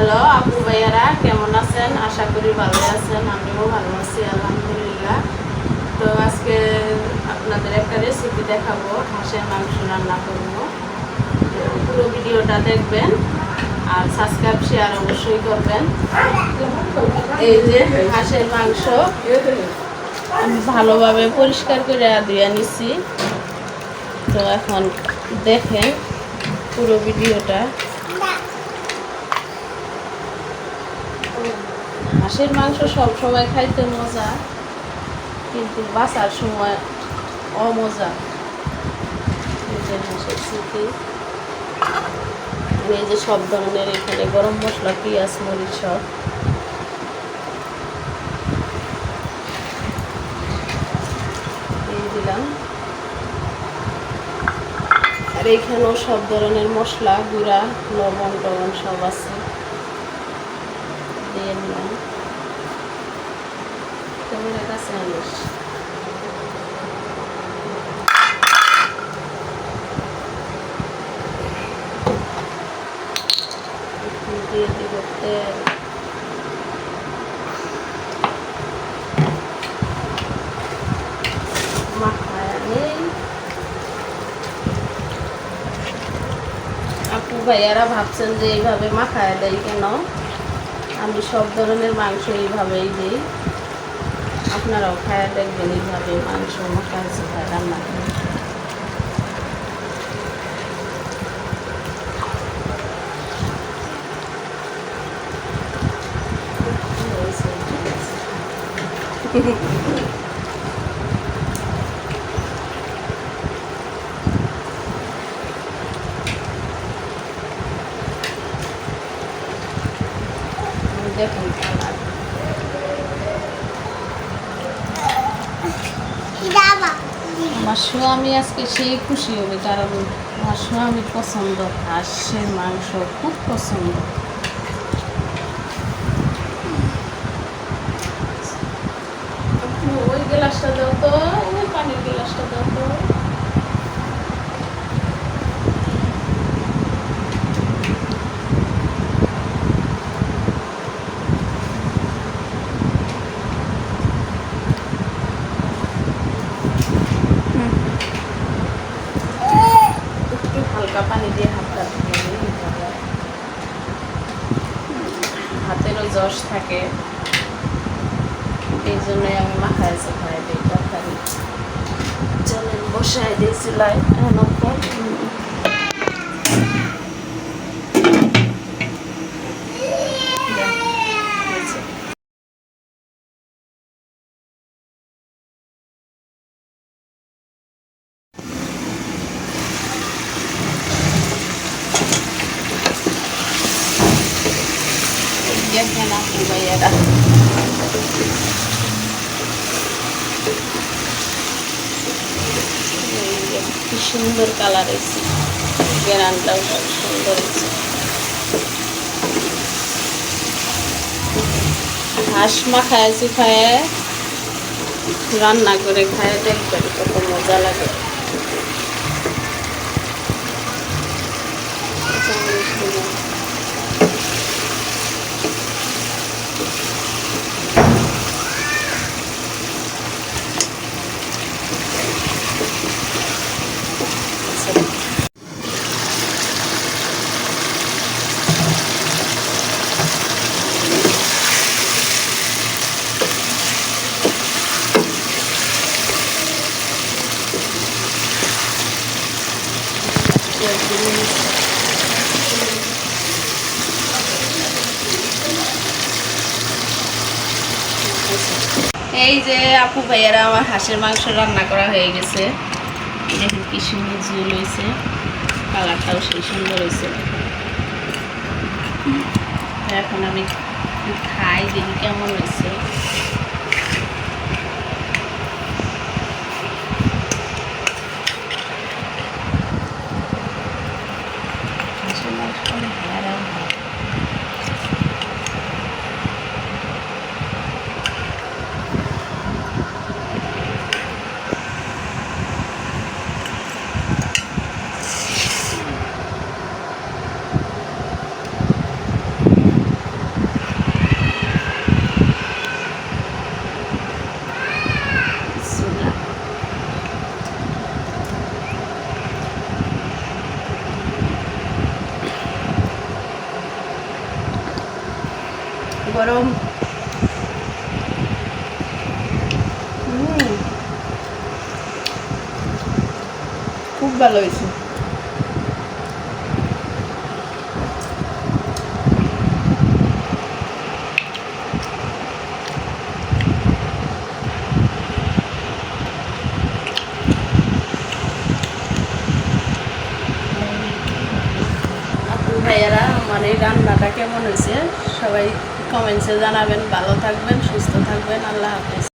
Hello আপু ভাইয়ারা কেমন আছেন? আশা করি ভালো আছেন, আমিও ভালো আছি, আলহামদুলিল্লাহ। তো আজকে আপনাদের একটা রেসিপি দেখাবো, হাঁসের মাংস রান্না করব। পুরো ভিডিওটা দেখবেন আর সাবস্ক্রাইব শেয়ার অবশ্যই করবেন। এই যে হাঁসের মাংস, আমি ভালোভাবে পরিষ্কার করে ধুয়ে নিছি। তো এখন দেখেন পুরো ভিডিওটা। হাঁসের মাংস সব সময় খাইতে মজা, কিন্তু বাঁচার সময় অমজা। যে হাঁসের স্মৃতি এই যে সব ধরনের এখানে গরম মশলা, পেঁয়াজ, মরিচ সব। দিলাম। আর এইখানেও সব ধরনের মশলা, গুঁড়া, লবণ, টবণ সব আছে। দিয়ে নিলাম আনিস একটু তেল নেই আপু ভাইয়ারা ভাবছেন যে এইভাবে মাখায় দেয় কেন? আমি সব ধরনের মাংস এইভাবেই দিই। আপনারাও খায়া দেখবেন এইভাবে মাংস মাখায় খায় রান্না করে দেখুন আমার স্বামী আজকে সেই খুশি হবে কারণ আমার স্বামীর পছন্দ, হাঁসের মাংস খুব পছন্দ। ওই গ্লাসটা দাও তো ওই পানির গ্লাসটা দাও তো একটু পানি দিয়ে হাতটা হাতেরও জশ থাকে। এই জন্যই আমি মাথায় খাই দিই, তরকারি। চলেন, বসায় চুলায়। এখন দেখেন আপু ভাইয়ারা কি সুন্দর কালার হয়েছে বেরানটাও খুব সুন্দর হয়েছে। হাঁস মাখায় শুকায় রান্না করে খায় দেখবেন কত মজা লাগে। এই যে আপু ভাইয়ারা, আমার হাঁসের মাংস রান্না করা হয়ে গেছে। দেখুন কি সুন্দর ঝুল হয়েছে, কালারটাও সেই সুন্দর হয়েছে। এখন আমি খাই, দেখি কেমন হয়েছে। গরম। খুব ভালো হয়েছে। ভাইয়ারা আমার এই রান্নাটা কেমন হয়েছে? সবাই কমেন্টসে জানাবেন ভালো থাকবেন সুস্থ থাকবেন আল্লাহ হাফেজ